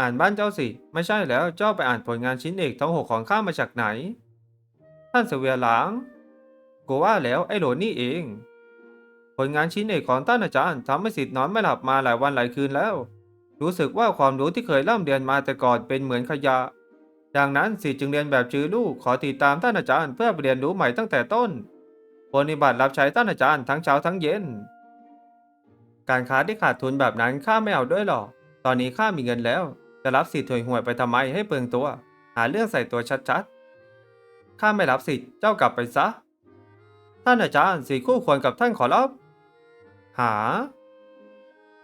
อ่านบ้านเจ้าสิ ไม่ใช่แล้วเจ้าไปอ่านผลงานชิ้นเอกทั้งหกของข้ามาจากไหน ท่านเสวียหลางกูว่าแล้วไอ้โหลนี่เอง ผลงานชิ้นเอกของท่านอาจารย์ทำให้สิทธิ์นอนไม่หลับมาหลายวันหลายคืนแล้ว รู้สึกว่าความรู้ที่เคยร่ำเรียนมาแต่ก่อนเป็นเหมือนขยะ ดังนั้นสิทธิ์จึงเรียนแบบจือลูกขอติดตามท่านอาจารย์เพื่อเรียนรู้ใหม่ตั้งแต่ต้นปฏิบัติรับใช้ท่านอาจารย์ทั้งเช้าทั้งเย็น การค้าที่ขาดทุนแบบนั้นข้าไม่เอาด้วยหรอก ตอนนี้ข้ามีเงินแล้ว จะรับสิทธิ์ถวยห่วยไปทำไมให้เปลืองตัว หาเรื่องใส่ตัวชัดๆ ข้าไม่รับสิทธิ์เจ้ากลับไปซะ ท่านอาจารย์สิคู่ควรกับท่านขอรับ หา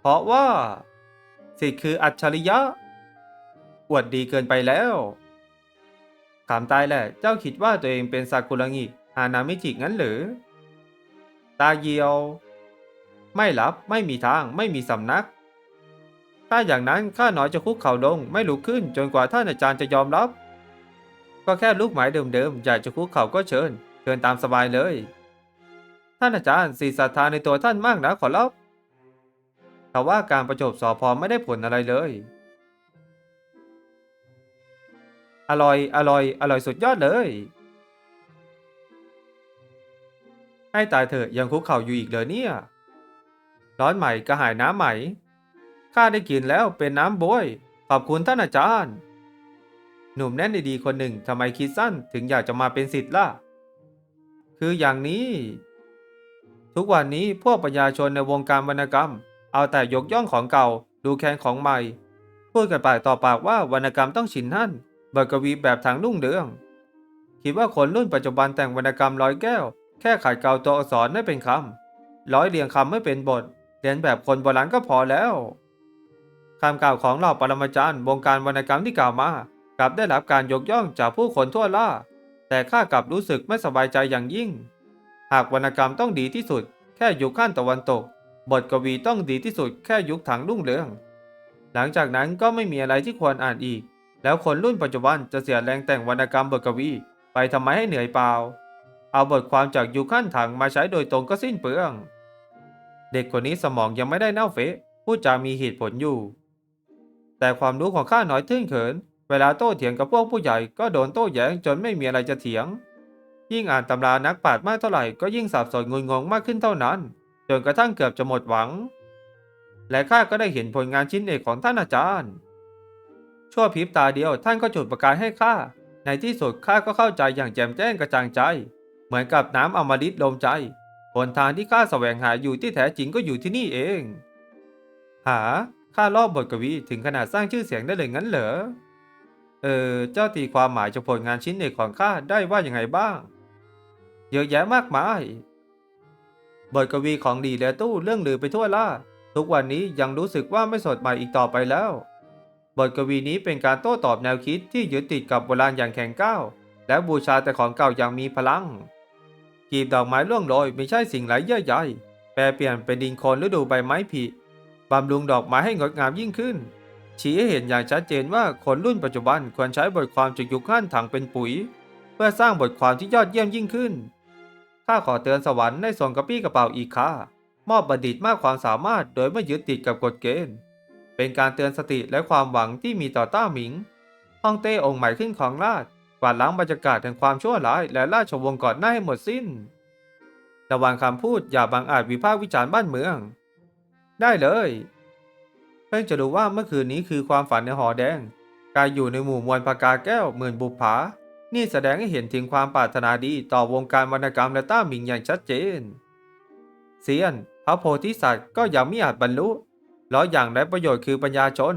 เพราะว่า สิทธิ์คืออัจฉริยะ อวดดีเกินไปแล้วถามตายแหละ เจ้าคิดว่าตัวเองเป็นซากุระงิฮานามิจิงั้นหรือ ตาเยียว ไม่รับ ไม่มีทาง ไม่มีสำนัก ถ้าอย่างนั้นข้าน้อยจะคุกเข่าลงไม่ลุกขึ้นจนกว่าท่านอาจารย์จะยอมรับ ก็แค่ลูกหมายเดิมๆอยากจะคุกเข่าก็เชิญ เชิญตามสบายเลย ท่านอาจารย์สีศรัทธาในตัวท่านมากนะขอรับแต่ว่าการประจบสอพอไม่ได้ผลอะไรเลย อร่อย อร่อย อร่อยสุดยอดเลย ให้ตายเถอะยังคุกเข่าอยู่อีกเลยเนี่ย ร้อนใหม่กระหายน้ำใหม่ ข้าได้กินแล้วเป็นน้ำบวยขอบคุณท่านอาจารย์ หนุ่มแน่นดีคนหนึ่งทำไมคิดสั้นถึงอยากจะมาเป็นสิทธิ์ล่ะ คืออย่างนี้ ทุกวันนี้พวกประชาชนในวงการวรรณกรรม เอาแต่ยกย่องของเก่าดูแคลนของใหม่ พูดกันปากต่อปากว่าวรรณกรรมต้องฉินท่านบทกวีแบบทางลุ่งเรือง คิดว่าคนรุ่นปัจจุบันแต่งวรรณกรรมร้อยแก้ว แค่ขัดเกลาตัวอักษรไม่เป็นคำร้อยเรียงคำไม่เป็นบทเรียนแบบคนโบราณก็พอแล้ว คำกล่าวของเหล่าปรมาจารย์วงการวรรณกรรมที่กล่าวมากลับได้รับการยกย่องจากผู้คนทั่วล่า แต่ข้ากลับรู้สึกไม่สบายใจอย่างยิ่ง หากวรรณกรรมต้องดีที่สุด แค่ยุคขั้นตะวันตก บทกวีต้องดีที่สุด แค่ยุคถังรุ่งเรือง หลังจากนั้นก็ไม่มีอะไรที่ควรอ่านอีก แล้วคนรุ่นปัจจุบันจะเสียแรงแต่งวรรณกรรมบทกวีไปทำไมให้เหนื่อยเปล่า เอาบทความจากยุคขั้นถังมาใช้โดยตรงก็สิ้นเปลือง เด็กคนนี้สมองยังไม่ได้เน่าเฟะพูดจามีเหตุผลอยู่ แต่ความรู้ของข้าน้อยทึ่งเขิน เวลาโต้เถียงกับพวกผู้ใหญ่ก็โดนโต้แย้งจนไม่มีอะไรจะเถียง ยิ่งอ่านตำรานักปราชญ์มากเท่าไหร่ก็ยิ่งสับสนงุนงงมากขึ้นเท่านั้น จนกระทั่งเกือบจะหมดหวัง และข้าก็ได้เห็นผลงานชิ้นเอกของท่านอาจารย์ ชั่วพริบตาเดียวท่านก็จุดประกายให้ข้า ในที่สุดข้าก็เข้าใจอย่างแจ่มแจ้งกระจ่างใจ เหมือนกับน้ำอมฤตลมใจหนทางที่ข้าแสวงหาอยู่ที่แท้จริงก็อยู่ที่นี่เอง หา ข้าลอบบทกวีถึงขนาดสร้างชื่อเสียงได้เลยงั้นเหรอ เออ เจ้าตีความหมายจากผลงานชิ้นเอกของข้าได้ว่าอย่างไงบ้าง เยอะแยะมากมาย บทกวีของดีและตู้เรื่องลือไปทั่วล่า ทุกวันนี้ยังรู้สึกว่าไม่สดใหม่อีกต่อไปแล้ว บทกวีนี้เป็นการโต้ตอบแนวคิดที่ยึดติดกับโบราณอย่างแข็งก้าว และบูชาแต่ของเก่าอย่างมีพลัง กีบดอกไม้ร่วงโรยไม่ใช่สิ่งไร้เยื่อใยแปลเปลี่ยนเป็นดินโคลนฤดูใบไม้ผลิ บำรุงดอกไม้ให้งดงามยิ่งขึ้น ชี้ให้เห็นอย่างชัดเจนว่าคนรุ่นปัจจุบันควรใช้บทความจากยุคขั้นถังเป็นปุ๋ย เพื่อสร้างบทความที่ยอดเยี่ยมยิ่งขึ้น ข้าขอเตือนสวรรค์ในส่งกระปี้กระเป๋าอีกค่ามอบบัณฑิตมากความสามารถโดยไม่ยึดติดกับกฎเกณฑ์ เป็นการเตือนสติและความหวังที่มีต่อต้าหมิง ฮ่องเต้องค์ใหม่ขึ้นของราชกวาดล้างบรรยากาศแห่งความชั่วร้ายและราชวงศ์ก่อนหน้าให้หมดสิ้น ระวังคำพูดอย่าบังอาจวิพากษ์วิจารณ์บ้านเมือง ได้เลยเพิ่งจะรู้ว่าเมื่อคืนนี้คือความฝันในหอแดง การอยู่ในหมู่มวลพากาแก้วเหมื่นบุปผา นี่แสดงให้เห็นถึงความปรารถนาดีต่อวงการวรรณกรรมและต้าหมิงอย่างชัดเจนเซียน พระโพธิสัตว์ก็ยังไม่อาจบรรลุแล้วอย่างไรประโยชน์คือปัญญาชน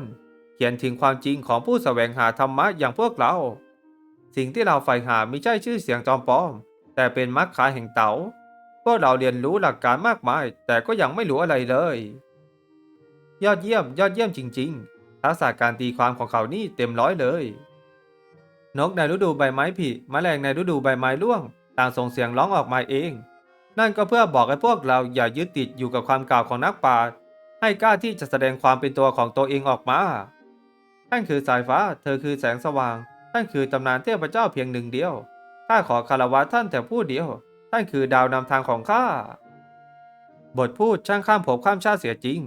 เขียนถึงความจริงของผู้แสวงหาธรรมะอย่างพวกเรา สิ่งที่เราใฝ่หาไม่ใช่ชื่อเสียงจอมปลอม แต่เป็นมรรคาแห่งเต๋าพวกเราเรียนรู้หลักการมากมาย แต่ก็ยังไม่รู้อะไรเลย ยอดเยี่ยมยอดเยี่ยมจริง ๆ ทักษะการตีความของเขานี่เต็มร้อยเลย นกในฤดูใบไม้ผลิแมลงในฤดูใบไม้ร่วง ต่างส่งเสียงร้องออกมาเอง นั่นก็เพื่อบอกให้พวกเราอย่ายึดติดอยู่กับความกล่าวของนักปราชญ์ให้กล้าที่จะแสดงความเป็นตัวของตัวเองออกมา ท่านคือสายฟ้า เธอคือแสงสว่าง ท่านคือตำนานเทพเจ้าเพียงหนึ่งเดียว ข้าขอคารวะท่านแต่ผู้เดียว ท่านคือดาวนำทางของข้า บทพูดช่างข้ามภพข้ามชาติเสียจริง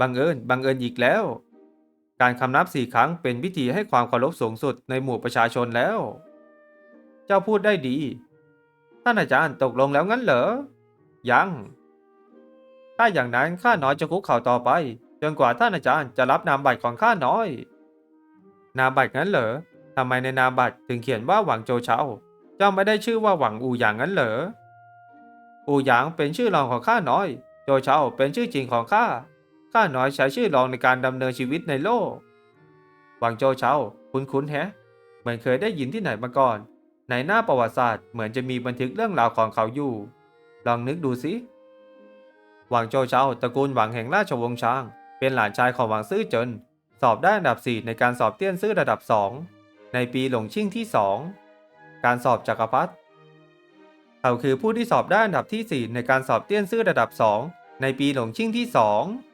บังเอิญบังเอิญอีกแล้ว การคำนับสี่ครั้งเป็นพิธีให้ความเคารพสูงสุดในหมู่ประชาชนแล้ว เจ้าพูดได้ดี ท่านอาจารย์ตกลงแล้วงั้นเหรอ ยัง ถ้าอย่างนั้นข้าน้อยจะคุกเข่าต่อไปจนกว่าท่านอาจารย์จะรับนามบัตรของข้าน้อย นามบัตรงั้นเหรอทำไมในนามบัตรถึงเขียนว่าหวังโจเฉาเจ้าไม่ได้ชื่อว่าหวังอูหยางงั้นเหรอ อูหยางเป็นชื่อรองของข้าน้อย โจเฉาเป็นชื่อจริงของข้า ข้าน้อยใช้ชื่อรองในการดำเนินชีวิตในโลกหวังโจเฉาคุ้นๆแฮะ เหมือนเคยได้ยินที่ไหนมาก่อน ในหน้าประวัติศาสตร์เหมือนจะมีบันทึกเรื่องราวของเขาอยู่ ลองนึกดูสิหวังโจเฉาตระกูลหวังแห่งราชวงศ์ช้าง เป็นหลานชายของหวังซื่อเจินสอบได้อันดับ 4 ในการสอบเตี้ยนซื่อระดับ 2 ในปีหลงชิ่งที่ 2 การสอบจักรพรรดิเขาคือผู้ที่สอบได้อันดับที่ 4 ในการสอบเตี้ยนซื่อระดับ 2 ในปีหลงชิ่งที่ 2